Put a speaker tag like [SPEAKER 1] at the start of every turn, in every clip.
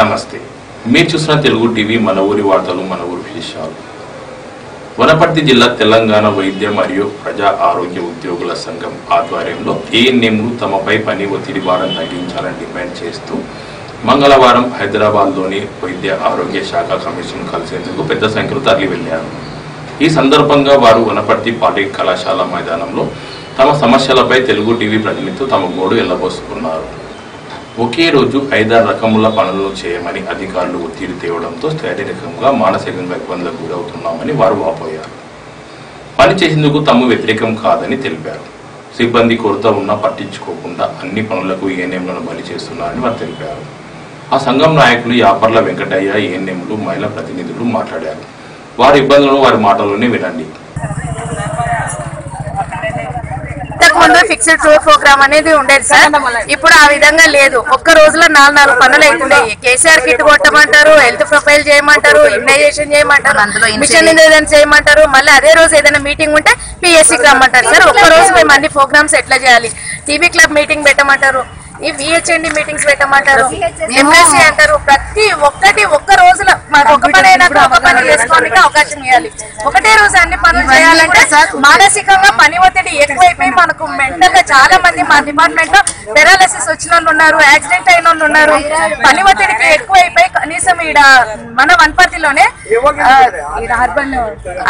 [SPEAKER 1] నమస్తే. మీరు చూసిన తెలుగు టీవీ మన ఊరి వార్తలు మన ఊరి విశేషాలు. వనపర్తి జిల్లా తెలంగాణ వైద్య మరియు ప్రజా ఆరోగ్య ఉద్యోగుల సంఘం ఆధ్వర్యంలో ఏఎన్ఎంలు తమపై పని ఒత్తిడి భారం తగ్గించాలని డిమాండ్ చేస్తూ మంగళవారం హైదరాబాద్లోని వైద్య ఆరోగ్య శాఖ కమిషన్ కలిసేందుకు పెద్ద సంఖ్యలో తరలి వెళ్ళారు ఈ సందర్భంగా వారు వనపర్తి పార్టీ కళాశాల మైదానంలో తమ సమస్యలపై తెలుగు టీవీ ప్రతినిధితో తమ గోడు ఎల్లబోసుకున్నారు. ఒకే రోజు ఐదారు రకముల పనులు చేయమని అధికారులు ఒత్తిడి తేవడంతో శారీరకంగా మానసికంగా ఇబ్బందులకు గురవుతున్నామని వారు వాపోయారు. పని చేసేందుకు తమ వ్యతిరేకం కాదని తెలిపారు. సిబ్బంది కొరత ఉన్నా పట్టించుకోకుండా అన్ని పనులకు ఏఎన్ఎంలను బలి చేస్తున్నారని వారు తెలిపారు. ఆ సంఘం నాయకులు యాపర్ల వెంకటయ్య ఏఎన్ఎంలు మహిళా ప్రతినిధులు మాట్లాడారు. వారి ఇబ్బందులను వారి మాటల్లోనే వినండి.
[SPEAKER 2] ముందు ఫిక్స్డ్ టూర్ ప్రోగ్రామ్ అనేది ఉండేది సార్. ఇప్పుడు ఆ విధంగా లేదు. ఒక్క రోజులో నాలుగు నాలుగు పనులు అవుతున్నాయి కేసీఆర్ కిట్ కొట్టమంటారు హెల్త్ ప్రొఫైల్ చేయమంటారు ఇమ్యునైజేషన్ చేయమంటారు మిషన్ ఏదైనా చేయమంటారు. మళ్ళీ అదే రోజు ఏదైనా మీటింగ్ ఉంటే పిఎస్సికి రమ్మంటారు సార్. ఒక్క రోజు మేము అన్ని ప్రోగ్రామ్స్ ఎట్లా చేయాలి? టీవీ క్లబ్ మీటింగ్ పెట్టమంటారు. ఈ విహెచ్ఎండి మీటింగ్స్ పెట్టమంటారు. ఎంఎస్సీ అంటారు. ప్రతి ఒక్కటి ఒక్క రోజులో. మాకు ఒక పని అయినాక ఒక పని చేసుకోవడానికి అవకాశం ఇవ్వాలి. ఒకటే రోజు అన్ని పనులు చేయాలంటే మానసికంగా పని ఒత్తిడి ఎక్కువైపోయి మనకు మెంటల్గా చాలా మంది మా డిపార్ట్మెంట్లో పెరాలసిస్ వచ్చిన వాళ్ళు ఉన్నారు యాక్సిడెంట్ అయిన వాళ్ళు ఉన్నారు. పని ఒత్తిడికి ఎక్కువైపోయి కనీసం ఈడ మన వనపర్తిలోనే ఈడ అర్బన్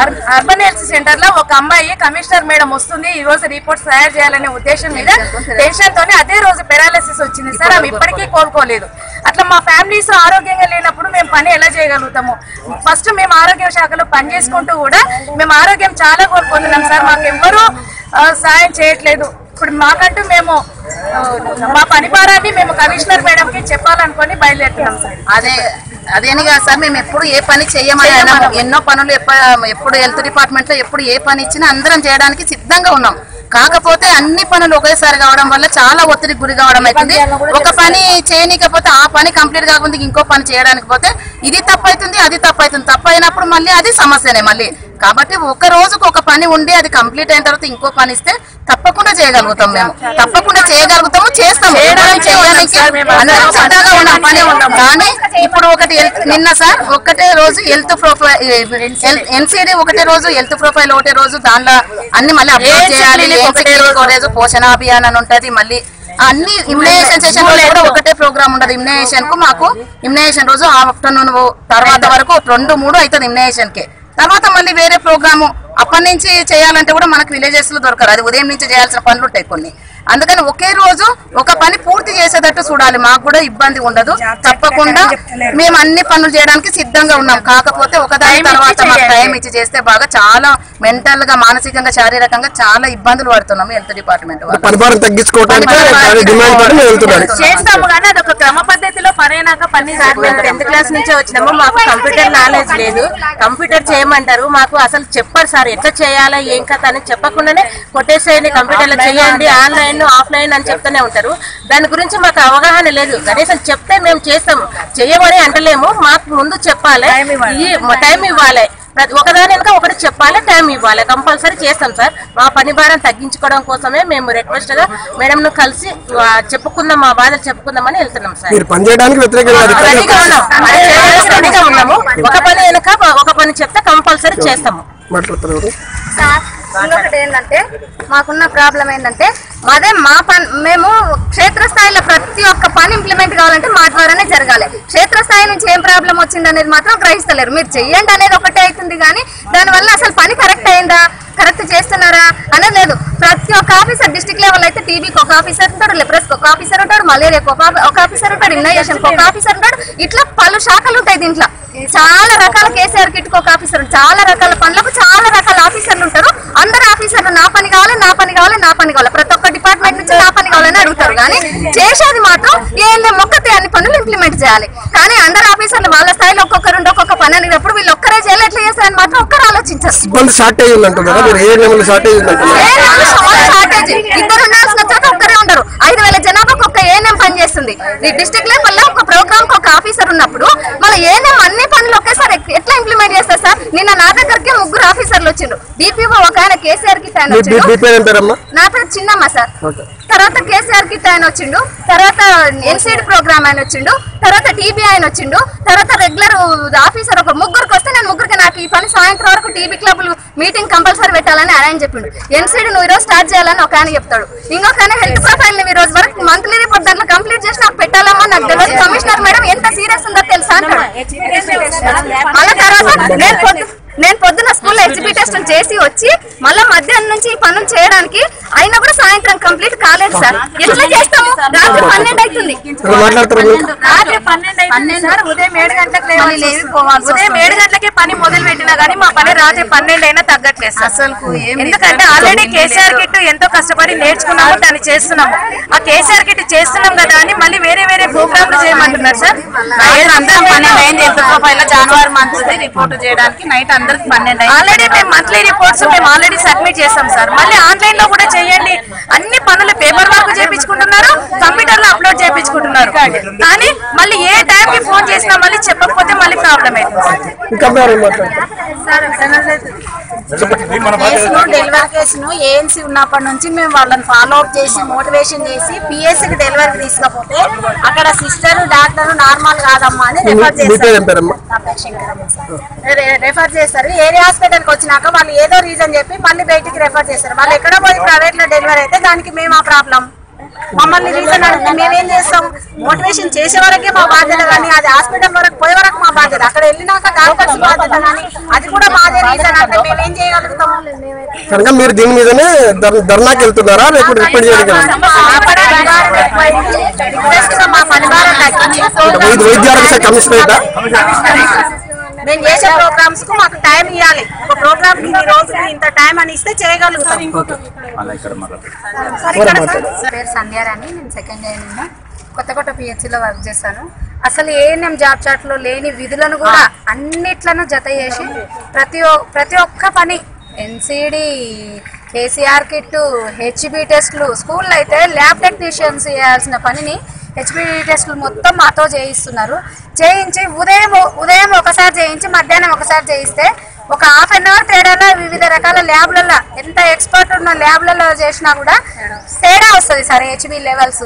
[SPEAKER 2] అర్- అర్బన్ హెల్త్ సెంటర్లో ఒక అమ్మాయి కమిషనర్ మేడం వస్తుంది ఈ రోజు రిపోర్ట్స్ తయారు చేయాలనే ఉద్దేశం మీద టెన్షన్ తోనే అదే రోజు పెరాలసిస్ వచ్చింది. సార్ ఆమె ఇప్పటికీ కోలుకోలేదు. అట్లా మా ఫ్యామిలీస్ ఆరోగ్యంగా లేనప్పుడు మేము పని ఎలా చేయగలుగుతాము? ఫస్ట్ మేము ఆరోగ్య శాఖలో పని చేసుకుంటూ కూడా మేము ఆరోగ్యం చాలా కోల్పోతున్నాం సార్. మాకు ఎవ్వరూ ఆ, సాయం చేయట్లేదు. ఇప్పుడు మాకంటూ మేము మా పని భారాన్ని మేము కమిషనర్ మేడంకి చెప్పాలనుకొని బయలుదేరుతున్నాం సార్.
[SPEAKER 3] అదే అదేని కాదు సార్ మేము ఎప్పుడు ఏ పని అన్నాము. ఎన్నో పనులు ఎప్ప- ఎప్పుడు హెల్త్ డిపార్ట్మెంట్లో ఎప్పుడు ఏ పని ఇచ్చినా అందరం చేయడానికి సిద్ధంగా ఉన్నాం. కాకపోతే అన్ని పనులు ఒకేసారి కావడం వల్ల చాలా ఒత్తిడికి గురి కావడం అవుతుంది. ఒక పని చేయనీకపోతే ఆ పని కంప్లీట్ కాకుండా ఇంకో పని చేయడానికి పోతే ఇది తప్పు అవుతుంది అది తప్పు అవుతుంది తప్పు అయినప్పుడు మళ్ళీ అది సమస్యనే మళ్ళీ. కాబట్టి ఒక రోజుకు ఒక పని ఉండి అది కంప్లీట్ అయిన తర్వాత ఇంకో పని ఇస్తే తప్పకుండా చేయగలుగుతాం మేము. తప్పకుండా చేయగలుగుతాము చేస్తాము.
[SPEAKER 2] చేయడానికి
[SPEAKER 3] చేయడానికి
[SPEAKER 2] ఉన్నాం సార్ మేము.
[SPEAKER 3] అందరం సిద్ధంగా ఉన్నాం. పని ఉన్నాం కానీ ఇప్పుడు ఒకటి నిన్న సార్ ఒకటే రోజు హెల్త్ ప్రొఫైల్ ఎన్సీడీ ఒకటే రోజు హెల్త్ ప్రొఫైల్ ఒకటే రోజు దాంట్లో అన్ని మళ్ళీ అప్డేట్
[SPEAKER 2] ANC
[SPEAKER 3] చేయాలి.
[SPEAKER 2] ఒకటే
[SPEAKER 3] రోజు? పోషణ అభియాన్ అని ఉంటది మళ్ళీ. అన్ని ఇమ్యునైజేషన్ సెషన్ కూడా ఒకటే ప్రోగ్రామ్ ఉండదు ఇమ్యునైజేషన్కు మాకు ఇమ్యునైజేషన్ రోజు ఆఫ్టర్నూన్ తర్వాత వరకు రెండు మూడు అవుతుంది ఇమ్యునైజేషన్కి తర్వాత మళ్ళీ వేరే ప్రోగ్రాము అప్పటి నుంచి చేయాలంటే కూడా మనకు విలేజెస్లో దొరకరు. అది ఉదయం నుంచి చేయాల్సిన పనులు ఉంటాయి కొన్ని. అందుకని ఒకే రోజు ఒక పని పూర్తి చేసేటట్టు చూడాలి. మాకు కూడా ఇబ్బంది ఉండదు. తప్పకుండా మేము అన్ని పనులు చేయడానికి సిద్ధంగా ఉన్నాం. కాకపోతే
[SPEAKER 2] Time ఇచ్చి
[SPEAKER 3] తర్వాత మాకు. టైం ఇచ్చి చేస్తే బాగా చాలా మెంటల్గా మానసికంగా శారీరకంగా చాలా ఇబ్బందులు పడుతున్నాము హెల్త్ డిపార్ట్మెంట్
[SPEAKER 2] చేస్తాము కానీ అదొక క్రమ పద్ధతిలో పనైనాక పని
[SPEAKER 4] టెన్త్ క్లాస్ నుంచే వచ్చినాము. మాకు కంప్యూటర్ నాలెడ్జ్ లేదు. కంప్యూటర్ చేయమంటారు. మాకు అసలు చెప్పరు సార్. ఎట్లా చేయాలా ఏం కథ అని చెప్పకుండానే కొట్టేసేయండి కంప్యూటర్లో చేయండి ఆన్లైన్ ఆఫ్లైన్ అని చెప్తూనే ఉంటారు. దాని గురించి మాకు అవగాహన లేదు. కనీసం చెప్తే మేము చేస్తాం చేయమని అంటలేము. మాకు ముందు చెప్పాలి. టైం ఇవ్వాలి. ప్రతి ఒకదాని వెనుక ఒకటి చెప్పాలి టైం ఇవ్వాలి. కంపల్సరీ చేస్తాం సార్. మా పని భారం తగ్గించుకోవడం కోసమే మేము రిక్వెస్ట్గా మేడం ను కలిసి చెప్పుకుందాం మా బాధలు చెప్పుకుందామని వెళ్తున్నాం సార్. ఉన్నాము. ఒక పని వెనుక ఒక పని చెప్తే కంపల్సరీ చేస్తాము.
[SPEAKER 5] ఇంకొకటి ఏంటంటే మాకున్న ప్రాబ్లం ఏంటంటే అదే మా పని మేము క్షేత్రస్థాయిలో ప్రతి ఒక్క పని ఇంప్లిమెంట్ కావాలంటే మా ద్వారానే జరగాలి. క్షేత్రస్థాయి నుంచి ఏం ప్రాబ్లం వచ్చింది అనేది మాత్రం గ్రహిస్తలేరు మీరు చెయ్యండి అనేది ఒకటే అవుతుంది కానీ దానివల్ల అసలు పని కరెక్ట్ అయిందా? కరెక్ట్ చేస్తున్నారా అనేది లేదు. ప్రతి ఒక్క ఆఫీసర్ డిస్ట్రిక్ట్ లెవెల్ అయితే టీబీకి ఒక ఆఫీసర్ ఉంటాడు లెప్రస్కి ఒక ఆఫీసర్ ఉంటాడు మలేరియాకి ఒక ఆఫీసర్ ఉంటాడు ఇమ్యునైజేషన్కి ఒక ఆఫీసర్ ఉంటాడు. ఇట్లా పలు శాఖలు ఉంటాయి దీంట్లో. చాలా రకాల కేసీఆర్ కిట్కి ఒక ఆఫీసర్ చాలా రకాల పనులకు చాలా రకాల ఆఫీసర్లు ఉంటారు. అందరు ఆఫీసర్లు నా పని కావాలి నా పని కావాలి నా పని కావాలి. ప్రతి ఒక్క డిపార్ట్మెంట్ నుంచి నా పని కావాలని అడుగుతారు. కానీ చేసేది మాత్రం ఏ మొక్కతే అన్ని పనులు ఇంప్లిమెంట్ చేయాలి. కానీ అందరు ఆఫీసర్లు వాళ్ళ స్థాయిలో ఒక్కొక్కరు ఒక్కొక్క పని అనేటప్పుడు చేస్తారని మాత్రం ఒక్కరు ఆలోచించారు.
[SPEAKER 6] సిబ్బంది షార్టేజ్ ఉంది అంటున్నారా మీరు ఏ లెవెల్ షార్టేజ్ ఉంది అంటున్నారా
[SPEAKER 5] ఏఎన్ఎం చాలా షార్టేజ్ ఇద్దరు ఉండాల్సిన చోట ఒక్కరే ఉండరు. ఐదు వేల జనాభాకు ఒక ఏఎన్ఎం పని చేస్తుంది. ఈ డిస్ట్రిక్ట్ లెవెల్ ఒక ప్రోగ్రామ్కి ఒక ఆఫీసర్ ఉన్నప్పుడు మన ఏఎన్ఎం అన్ని పనులు ఒకేసారి ఎట్లా ఇంప్లిమెంట్ చేస్తారు సార్? నిన్న నా దగ్గరికి ముగ్గురు ఆఫీసర్లు వచ్చిండ్రు. డిపిఓ ఒక ఆయన కేసీఆర్కి ఫ్యాన్ వచ్చాడు. నా పేరు చిన్నమ్మ సార్.
[SPEAKER 6] ఓకే.
[SPEAKER 5] తర్వాత కేసీఆర్ కిట్ ఆయన వచ్చిండు. తర్వాత ఎన్సీడీ ప్రోగ్రామ్ ఆయన వచ్చిండు. తర్వాత టీబీ ఆయన వచ్చిండు. తర్వాత రెగ్యులర్ ఆఫీసర్ ఒక ముగ్గురికి నాకు ఈ పని సాయంత్రం వరకు టీబీ క్లబ్ మీటింగ్ కంపల్సరీ పెట్టాలని ఆయన చెప్పిండు. ఎన్సీడీ నువ్వు ఈరోజు స్టార్ట్ చేయాలని ఒక ఆయన చెప్తాడు. ఇంకొక ఆయన హెల్త్ ప్రొఫైల్ని ఈ రోజు వరకు మంత్లీ రిపోర్ట్ దాంట్లో కంప్లీట్ చేసి నాకు పెట్టాలమ్మా నాకు తెలియదు. కమిషనర్ మేడం ఎంత సీరియస్ ఉందో తెలుసా మళ్ళా తర్వాత నేను పొద్దు నేను పొద్దున స్కూల్లో హెచ్బి టెస్ట్ చేసి వచ్చి మళ్ళా మధ్యాహ్నం నుంచి ఈ పనులు చేయడానికి అయినా కూడా సాయంత్రం కంప్లీట్ కాలేదు సార్. ఎట్లా చేస్తాము? రాత్రి పన్నెండు అవుతుంది?
[SPEAKER 2] రాత్రి పన్నెండు అయిపోయింది సార్. ఉదయం ఏడు గంటలకు ఉదయం ఏడు గంటలకే పని మొదలు పెట్టినా గానీ మా పని రాత్రి పన్నెండు అయినా తగ్గట్లేదు సార్.
[SPEAKER 3] అసలు
[SPEAKER 2] ఎందుకంటే ఆల్రెడీ కేసీఆర్ కిట్ ఎంతో కష్టపడి నేర్చుకున్నాము దాన్ని చేస్తున్నాము. ఆ కేసీఆర్ కిట్ చేస్తున్నాం కదా అని మళ్ళీ వేరే వేరే ప్రోగ్రామ్లు చేయమంటున్నారు సార్.
[SPEAKER 3] నైట్ అందరం పన్నెండు అయింది. ఎంత ప్రొఫైల్ జనవరి మంత్ రిపోర్ట్ చేయడానికి నైట్ అందరికి పన్నెండు అయింది.
[SPEAKER 2] ఆల్రెడీ మేము మంత్లీ రిపోర్ట్స్ మేము ఆల్రెడీ సబ్మిట్ చేస్తాం సార్. మళ్ళీ ఆన్లైన్లో కూడా చేయండి. అన్ని పనులు పేపర్ వర్క్ చేపించుకుంటున్నారు కంప్యూటర్లో అప్లోడ్ చేపించుకుంటున్నారు. కానీ మళ్ళీ ఏ టైం కి ఫోన్ చేసినా మళ్ళీ చెప్పకపోతే మళ్ళీ ప్రాబ్లం అవుతుంది
[SPEAKER 3] కేసును డెలివరీ కేసును ఏఎన్సీ ఉన్నప్పటి నుంచి మేము వాళ్ళని ఫాలో అప్ చేసి మోటివేషన్ చేసి పిఎస్సికి డెలివరీ తీసుకపోతే అక్కడ సిస్టర్ డాక్టర్ నార్మల్ కాదమ్మా అని రెఫర్ చేస్తారు రెఫర్ చేస్తారు ఏరియా హాస్పిటల్కి వచ్చినాక వాళ్ళు ఏదో రీజన్ చెప్పి మళ్ళీ బయటికి రెఫర్ చేస్తారు వాళ్ళు ఎక్కడ పోయి ప్రైవేట్లో డెలివరీ అయితే దానికి మేము ఆ ప్రాబ్లం మమ్మల్ని రీజన్ అడిగితే మేమేం చేస్తాం? మోటివేషన్ చేసే వరకే మా బాధ్యత కానీ అది హాస్పిటల్ వరకు పోయే వరకు మా బాధ్యత. అక్కడ వెళ్ళినాక డాక్టర్స్ బాధ్యత కానీ అది కూడా మాదే రీజన్ అంటే మేమేం చేయగలుగుతాం?
[SPEAKER 6] కనుక మీరు దీని మీదనే ధర్- ధర్నాకి వెళ్తున్నారా? లేకపోతే వైద్య ఆరోగ్య శాఖ కమిషనరేటా?
[SPEAKER 3] మేము చేసే ప్రోగ్రామ్స్కు మాకు టైం ఇవ్వాలి ఒక ప్రోగ్రామ్కి ఈ రోజు ఇంత టైం అని ఇస్తే చేయగలుగుతాం.
[SPEAKER 5] పేరు సంధ్యారాణి నేను సెకండ్ ఇయర్ నిన్న కొత్త కొత్త పిహెచ్సిలో వర్క్ చేస్తాను అసలు ఏఎన్ఎం జాబ్ చాట్లో లేని విధులను కూడా అన్నిట్లను జత చేసి ప్రతి ఒ- ప్రతి ఒక్క పని ఎన్సిడి కేసీఆర్ కిట్ హెచ్బి టెస్ట్లు స్కూల్లో అయితే ల్యాబ్ టెక్నీషియన్స్ చేయాల్సిన పనిని హెచ్బి టెస్ట్లు మొత్తం మాతో చేయిస్తున్నారు. చేయించి ఉదయం ఉదయం ఒకసారి చేయించి మధ్యాహ్నం ఒకసారి చేయిస్తే ఒక హాఫ్ అన్ అవర్ తేడాలో వివిధ రకాల ల్యాబ్లలో ఎంత ఎక్స్పర్ట్ ఉన్న ల్యాబ్లలో చేసినా కూడా తేడా వస్తుంది సార్ హెచ్బి లెవెల్స్.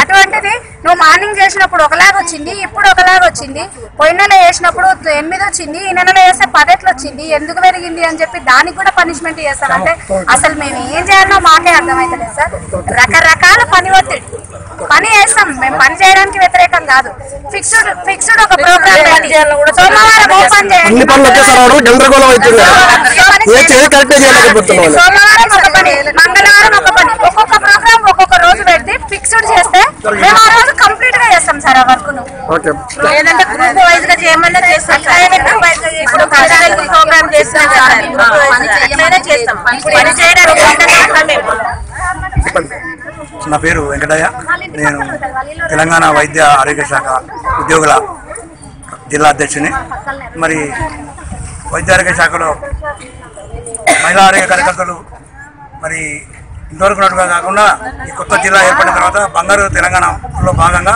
[SPEAKER 5] అటువంటిది నువ్వు మార్నింగ్ చేసినప్పుడు ఒకలాగా వచ్చింది ఇప్పుడు ఒకలాగా వచ్చింది పోయిన నెల వేసినప్పుడు ఎనిమిది వచ్చింది ఈ నెలలో వేస్తే పదెట్లు వచ్చింది ఎందుకు పెరిగింది అని చెప్పి దానికి కూడా పనిష్మెంట్ చేస్తారంటే అసలు మేము ఏం చేయాలో మాకే అర్థమైతలేదు సార్. రకరకాల పని ఒత్తిడి. పని చేస్తాం. మేము పని చేయడానికి వ్యతిరేకం కాదు. ఫిక్స్డ్ ఫిక్స్డ్ ఒక ప్రోగ్రామ్ సోమవారం ఓపెన్ చేయండి.
[SPEAKER 6] గందరగోళం అవుతుంది.
[SPEAKER 5] సోమవారం ఒక పని మంగళవారం ఒక పని. ఒక్కొక్క ప్రోగ్రామ్ ఒక్కొక్క రోజు పెడితే ఫిక్స్డ్ చేస్తే మేము ఆ రోజు కంప్లీట్గా చేస్తాం సార్ ఆ వర్క్
[SPEAKER 4] లేదంటే గ్రూప్ వైజ్గా చేయమన్నా చేస్తాం ప్రోగ్రామ్ చేస్తాం. చేస్తాం. పని చేయడానికి
[SPEAKER 7] నా పేరు వెంకటయ్య. నేను తెలంగాణ వైద్య ఆరోగ్య శాఖ ఉద్యోగుల జిల్లా అధ్యక్షుని. మరి వైద్య ఆరోగ్య శాఖలో మహిళా ఆరోగ్య కార్యకర్తలు మరి ఇంతవరకు ఉన్నట్టుగా కాకుండా ఈ కొత్త జిల్లా ఏర్పడిన తర్వాత బంగారు తెలంగాణలో భాగంగా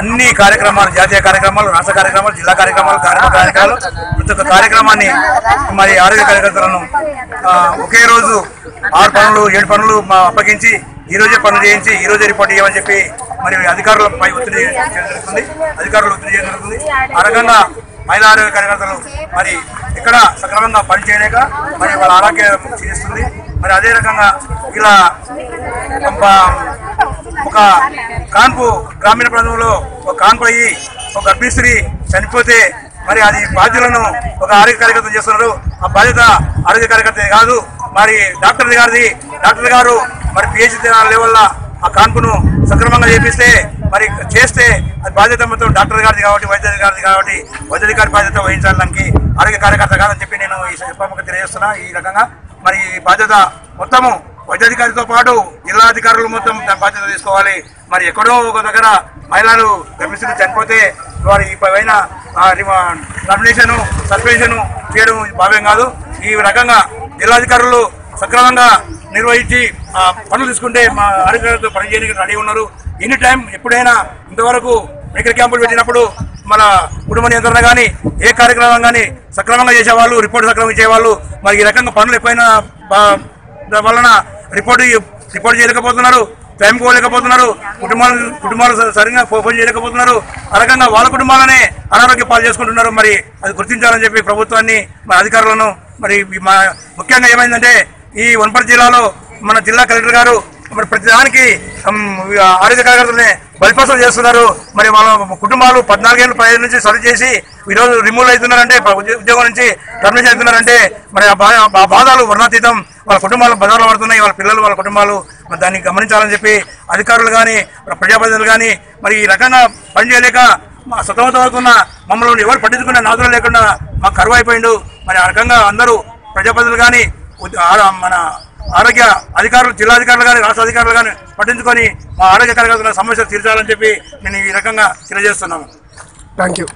[SPEAKER 7] అన్ని కార్యక్రమాలు జాతీయ కార్యక్రమాలు రాష్ట్ర కార్యక్రమాలు జిల్లా కార్యక్రమాలు కార్యక్రమ కార్యక్రమాలు ప్రతి ఒక్క కార్యక్రమాన్ని మరి ఆరోగ్య కార్యకర్తలను ఒకే రోజు ఆరు పనులు ఏడు పనులు మా అప్పగించి ఈ రోజే పనులు చేయించి ఈ రోజే రిపోర్ట్ చేయమని చెప్పి మరి అధికారులపై ఒత్తిడి చేయడం జరుగుతుంది. అధికారులు ఒత్తిడి చేయడం జరుగుతుంది. ఆ రకంగా మహిళా ఆరోగ్య కార్యకర్తలు మరి ఇక్కడ సక్రమంగా పనిచేయలేక మరి వాళ్ళ ఆరోగ్యం క్షీణిస్తుంది మరి అదే రకంగా ఇలా ఒక- ఒక కాన్పు గ్రామీణ ప్రాంతంలో ఒక కాన్పు అయ్యి ఒక గర్భిణీస్త్రీ చనిపోతే మరి అది బాధ్యులను ఒక ఆరోగ్య కార్యకర్త చేస్తున్నారు. ఆ బాధ్యత ఆరోగ్య కార్యకర్త కాదు. మరి డాక్టర్ గారిది. డాక్టర్ గారు మరి పిహెచ్డి లెవెల్ ఆ కాన్పును సక్రమంగా చేపిస్తే మరి చేస్తే అది బాధ్యత మొత్తం డాక్టర్ గారిది కాబట్టి వైద్యాధికారిది కాబట్టి వైద్యాధికారి బాధ్యత వహించడానికి ఆరోగ్య కార్యకర్త కాదని చెప్పి నేను ఈ సందర్భంగా తెలియజేస్తున్నా. ఈ రకంగా మరి ఈ బాధ్యత మొత్తము వైద్యాధికారితో పాటు జిల్లా అధికారులు మొత్తం తమ బాధ్యత తీసుకోవాలి. మరి ఎక్కడో ఒక దగ్గర మహిళలు గర్భిణీలు చనిపోతే వారి పైన నామినేషన్ సస్పెన్షన్ చేయడం భావ్యం కాదు. ఈ రకంగా జిల్లాధికారులు సక్రమంగా నిర్వహించి ఆ, పనులు తీసుకుంటే మా అధికారులతో పనిచేయడానికి రెడీ ఉన్నారు. ఎనీ టైం ఎప్పుడైనా ఇంతవరకు మెడికల్ క్యాంపులు పెట్టినప్పుడు మన కుటుంబ నియంత్రణ కానీ ఏ కార్యక్రమం కానీ సక్రమంగా చేసేవాళ్ళు రిపోర్ట్ సక్రమంగా ఇచ్చేవాళ్ళు మరి ఈ రకంగా పనులు ఎక్కువైనా దాని వలన రిపోర్ట్ రిపోర్ట్ చేయలేకపోతున్నారు టైం పోలేకపోతున్నారు కుటుంబాలు కుటుంబాలు సరిగ్గా ఫోన్ చేయలేకపోతున్నారు. ఆ రకంగా వాళ్ళ కుటుంబాలనే అనారోగ్య పాలు చేసుకుంటున్నారు. మరి అది గుర్తించాలని చెప్పి ప్రభుత్వాన్ని మన అధికారులను మరి మా ముఖ్యంగా ఏమైందంటే ఈ వనపర్తి జిల్లాలో మన జిల్లా కలెక్టర్ గారు మరి ప్రతిదానికి ఆరోగ్య కార్యకర్తలని బలిపసం చేస్తున్నారు. మరి వాళ్ళ కుటుంబాలు పద్నాలుగేళ్ళు పదిహేను నుంచి సర్వ్ చేసి ఈరోజు రిమూవ్ అవుతున్నారంటే ఉద్యోగం నుంచి టర్మినేషన్ అవుతున్నారంటే మరి ఆ బా- బాధలు వర్ణాతీతం. వాళ్ళ కుటుంబాలు బజార్లో పడుతున్నాయి వాళ్ళ పిల్లలు వాళ్ళ కుటుంబాలు మరి దాన్ని గమనించాలని చెప్పి అధికారులు కానీ ప్రజాప్రతినిధులు కానీ మరి ఈ రకంగా పనిచేయలేక మా సతమతమవుతున్న మమ్మల్ని ఎవరు పట్టించుకునే నాదులు లేకుండా మాకు కరువు అయిపోయిండు. మరి ఆ రకంగా అందరూ ప్రజాప్రతినిధులు కానీ మన ఆరోగ్య అధికారులు జిల్లా అధికారులు కానీ రాష్ట్ర అధికారులు కానీ పట్టించుకొని మా ఆరోగ్య కార్యకర్తల సమస్యలు తీర్చాలని చెప్పి నేను ఈ రకంగా తెలియజేస్తున్నాను.
[SPEAKER 6] Thank you